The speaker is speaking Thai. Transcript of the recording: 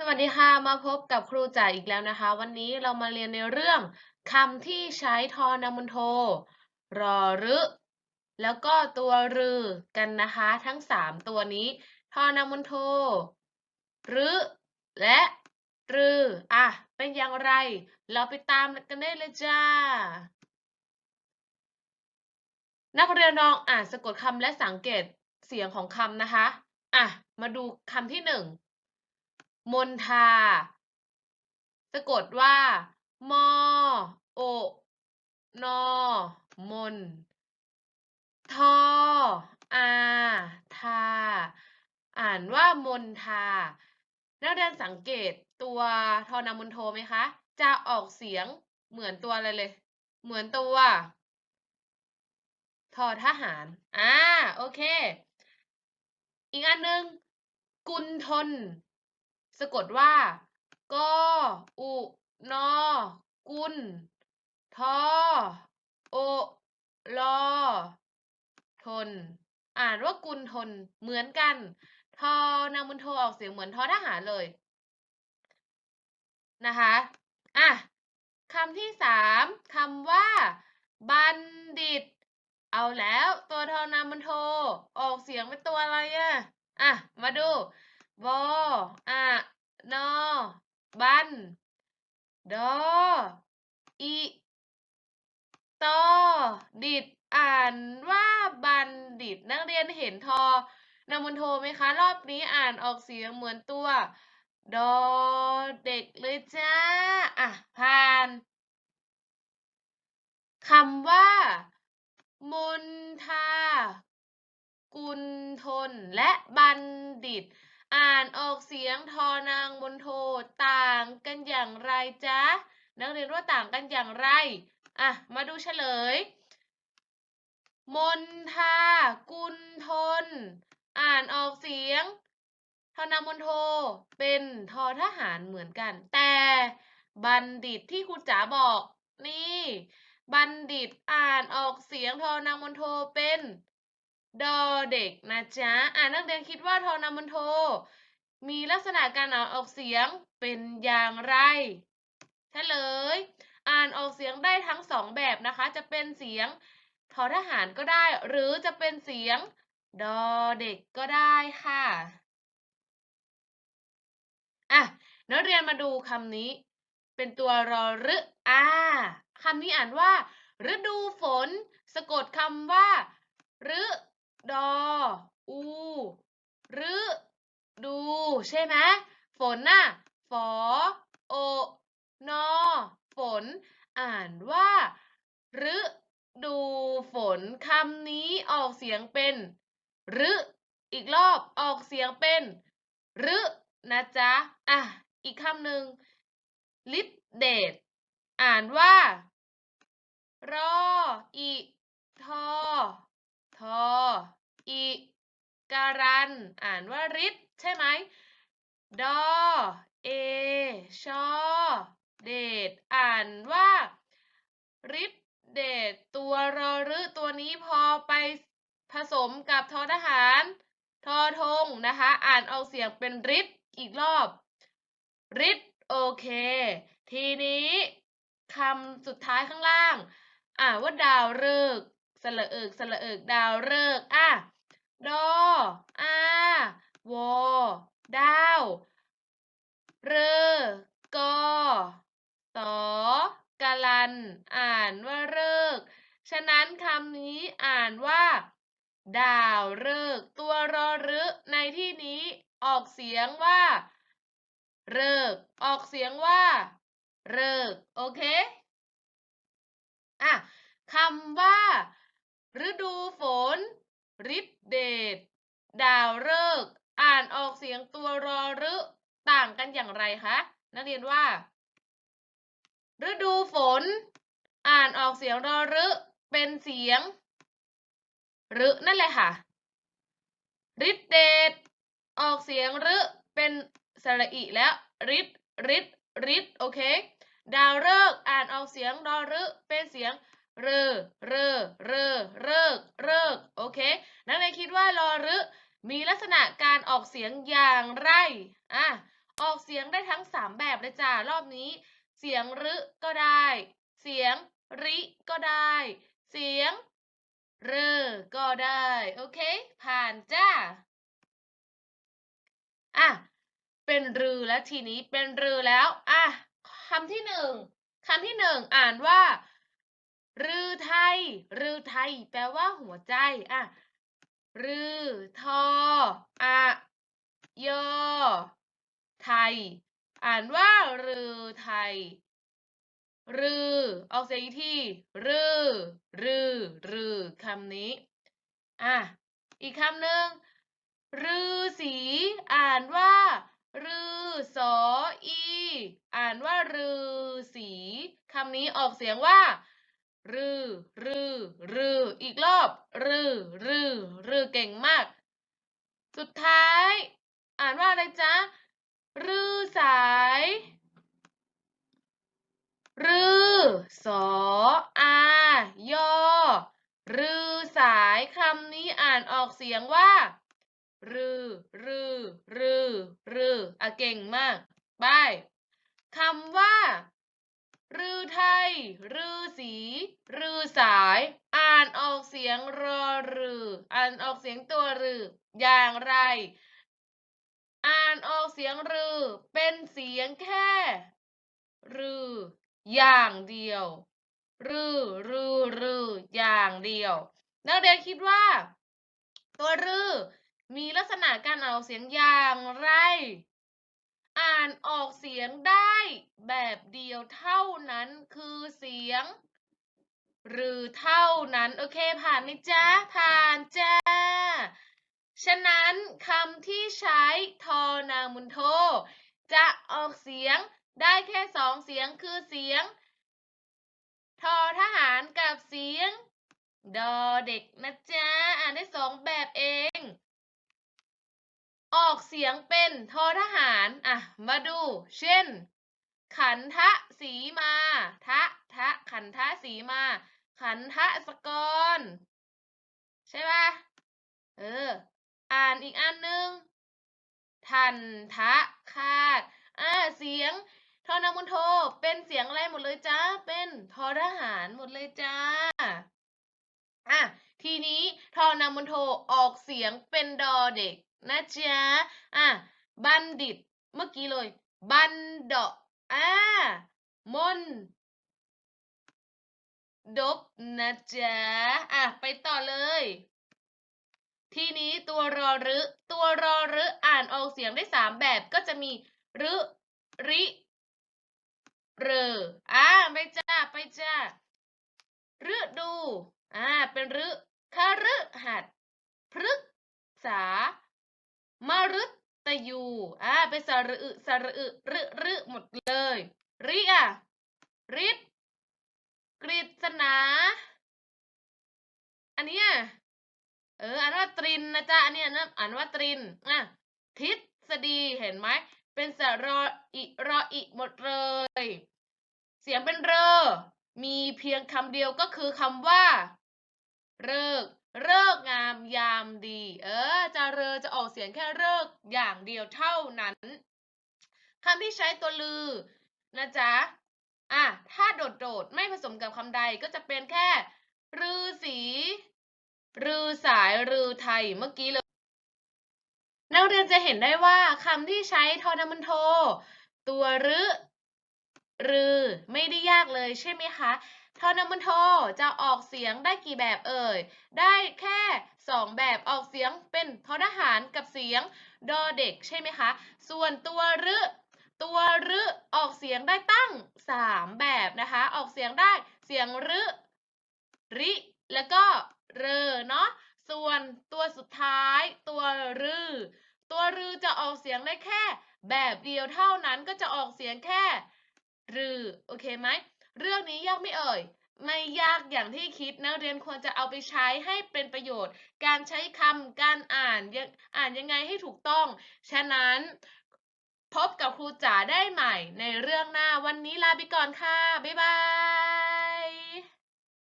สวัสดีค่ะมาพบกับครูจ๋าอีกแล้วนะคะ วันนี้เรามาเรียนในเรื่องคำที่ใช้ทอนามุนโท รอรึแล้วก็ตัวรือกันนะคะ ทั้งสามตัวนี้ ทอนามุนโทรึและรืออะเป็นอย่างไร เราไปตามกันได้เลยจ้า นักเรียนลองอ่านสะกดคำและสังเกตเสียงของคำนะคะ อะ มาดูคำที่หนึ่ง มนทา สะกดว่า มอ โอ นอ มน ทอ อา ทา อ่านว่ามนทา นักเรียนสังเกตตัวทอนามนโทไหมคะ จะออกเสียงเหมือนตัวอะไรเลย เหมือนตัวทอทหาร อ่า โอเค อีกอันหนึ่งกุลทน สะกดว่า กอ อุ นอ กุลทอ โอ ลอ ทน อ่านว่ากุลทน เหมือนกัน ทอนามนโทออกเสียงเหมือนทอทหารเลย นะคะ อะคำที่สามคำว่า บัณฑิต เอาแล้วตัวทอนามนโท ออกเสียงเป็นตัวอะไรอะอะ มาดู วออะนอ บัน ดออีตอดิด อ่านว่าบัณฑิตนักเรียนเห็นทอนามนโทไหมคะ รอบนี้อ่านออกเสียงเหมือนตัว ดอเด็กเลยจ้า อะ ผ่านคำว่ามนทา กุลทน และบัณฑิต อ่านออกเสียงทอนางบนโทต่างกันอย่างไรจ๊ะ นักเรียนว่าต่างกันอย่างไร อะ มาดูเฉลย มนทา กุลทน อ่านออกเสียง ทอนามนโท เป็นทอทหารเหมือนกัน แต่บัณฑิตที่ครูจ๋าบอก นี่ บัณฑิตอ่านออกเสียงทอนางมนโทเป็น ดอเด็กนะจ๊ะอ่านนักเรียนคิดว่าทอนามนโท มีลักษณะการอ่านออกเสียงเป็นอย่างไรเฉลย อ่านออกเสียงได้ทั้งสองแบบนะคะ จะเป็นเสียงทอทหารก็ได้ หรือจะเป็นเสียงดอเด็กก็ได้ค่ะอะนักเรียนมาดูคำนี้ เป็นตัวรอรึอ่าคำนี้อ่านว่า ฤดูฝน สะกดคำว่าฤ ดอ อูฤดู ใช่ไหมฝนน่ะฝอ โอ นอ ฝน อ่านว่าฤดูฝนคำนี้ออกเสียงเป็นฤอีกรอบออกเสียงเป็นฤนะจ๊ะ อะ อีกคำหนึ่งลิดเดตอ่านว่า รออี ทอ อี การัน อ่านว่าริดใช่ไหมดอเอชอเดตอ่านว่าริดเดตตัวรอรึตัวนี้พอไปผสมกับทอทหาร ทอทงนะคะ อ่านเอาเสียงเป็นริดอีกรอบริดโอเค ทีนี้คำสุดท้ายข้างล่าง อ่านว่าดาวฤกษ์สระเอิกสระเอิกดาวฤกษ์อะ ดออาวอดาวเรกอสอกาลัน อ่านว่าเลิก ฉะนั้นคำนี้อ่านว่า ดาวฤกษ์ตัวรอรึในที่นี้ออกเสียงว่าเลิก ออกเสียงว่าเลิก โอเค อะคำว่า ฤดูฝน ฤทธิเดชดาวฤกษ์อ่านออกเสียงตัวรอรึต่างกันอย่างไรคะนักเรียนว่า ฤดูฝน อ่านออกเสียงรอรึเป็นเสียงรึนั่นแหละค่ะฤทธิเดชออกเสียงรึเป็นสระอีแล้วฤทธิ์ฤทธิ์ฤทธิ์โอเค ดาวฤกษ์อ่านออกเสียงรอรึเป็นเสียง เรอเรอเรอเริกเริกโอเคนักเรียนคิดว่ารอรึมีลักษณะการออกเสียงอย่างไรอะออกเสียงได้ทั้งสามแบบเลยจ้ารอบนี้ เสียงรึก็ได้ เสียงริก็ได้ เสียงเรอก็ได้ โอเค ผ่านจ้าอะเป็นรือแล้วทีนี้เป็นรือแล้วอะคำที่หนึ่งคำที่หนึ่งอ่านว่า รือไทย รือไทย แปลว่าหัวใจ อะ รือทออะยอไทย อ่านว่ารือไทย รือออกเสียงอีกทีรือ รือ รือคำนี้ อะ อีกคำหนึ่งรือสีอ่านว่า รือสออี อ่านว่ารือสีคำนี้ออกเสียงว่า รือรือรืออีกรอบ รือรือรือเก่งมาก สุดท้าย อ่านว่าอะไรจ๊ะ รือสาย รือสออายอรือสายคำนี้อ่านออกเสียงว่า รือรือรือรืออะเก่งมากบายคำว่า รือไทย รือสี รือสาย อ่านออกเสียงรอรือ อ่านออกเสียงตัวรือ อย่างไร อ่านออกเสียงรือ เป็นเสียงแค่ รือ อย่างเดียว รือ รือ รือ อย่างเดียว นักเรียนคิดว่า ตัวรือ มีลักษณะการออกเสียงอย่างไร อ่านออกเสียงได้แบบเดียวเท่านั้นคือเสียง หรือเท่านั้น โอเคผ่านไหมจ๊ะ ผ่านจ้า ฉะนั้นคำที่ใช้ทอนามุนโท จะออกเสียงได้แค่สองเสียงคือเสียง ทอทหารกับเสียง ดอเด็กนะจ๊ะ อ่านได้สองแบบเอง ออกเสียงเป็นทอทหาร อะ มาดู เช่น ขันทะสีมา ทะ ทะ ขันทะสีมา ขันทะสกร ใช่ปะเออ อ่านอีกอันหนึ่งทันทะคาด อ่า เสียงทอนามุนโท เป็นเสียงอะไรหมดเลยจ้า เป็นทอทหารหมดเลยจ้า อะ ทีนี้ทอนามนโทออกเสียงเป็นดอเด็กนะจ๊ะอะบัณฑิต เมื่อกี้เลย บันดออ่ามนดบนะจ๊ะอะไปต่อเลย ทีนี้ตัวรอรึตัวรอรึอ่านออกเสียงได้สามแบบก็จะมีรึริเรออ่าไปจ้าไปจ้าฤดูอ่าเป็นฤ คฤหัสพฤกษามฤตยูอ่าเป็นสระอึสระอึรึรึหมดเลยริอะฤทธิ์กฤษณาอันนี้เอออ่านว่าตรินนะจ๊ะอันนี้นะอ่านว่าตรินอะทฤษฎีเห็นไหมเป็นสระอิรออิหมดเลย เสียงเป็นเรอ มีเพียงคำเดียวก็คือคำว่า เลิกเลิกงามยามดี เออจะเรอจะออกเสียงแค่เลิกอย่างเดียวเท่านั้นคำที่ใช้ตัวลือนะจ๊ะอะถ้าโดดๆไม่ผสมกับคำใดก็จะเป็นแค่รือสีรือสายรือไทยเมื่อกี้เลย นักเรียนจะเห็นได้ว่าคำที่ใช้ทอนามันโท ตัวรึรือไม่ได้ยากเลยใช่ไหมคะ ทอนมันโทจะออกเสียงได้กี่แบบเอ่ย ได้แค่สองแบบออกเสียงเป็นทอทหารกับเสียงดอเด็กใช่ไหมคะ ส่วนตัวรึตัวรึออกเสียงได้ตั้งสามแบบนะคะ ออกเสียงได้เสียงรึริ แล้วก็เรเนาะ ส่วนตัวสุดท้ายตัวรือตัวรือจะออกเสียงได้แค่ แบบเดียวเท่านั้นก็จะออกเสียงแค่รือโอเคไหม เรื่องนี้ยากไม่เอ่ย ไม่ยากอย่างที่คิดนักเรียนควรจะเอาไปใช้ให้เป็นประโยชน์ การใช้คำการอ่านอ่านยังไงให้ถูกต้อง ฉะนั้นพบกับครูจ๋าได้ใหม่ในเรื่องหน้าวันนี้ลาไปก่อนค่ะ บ๊ายบาย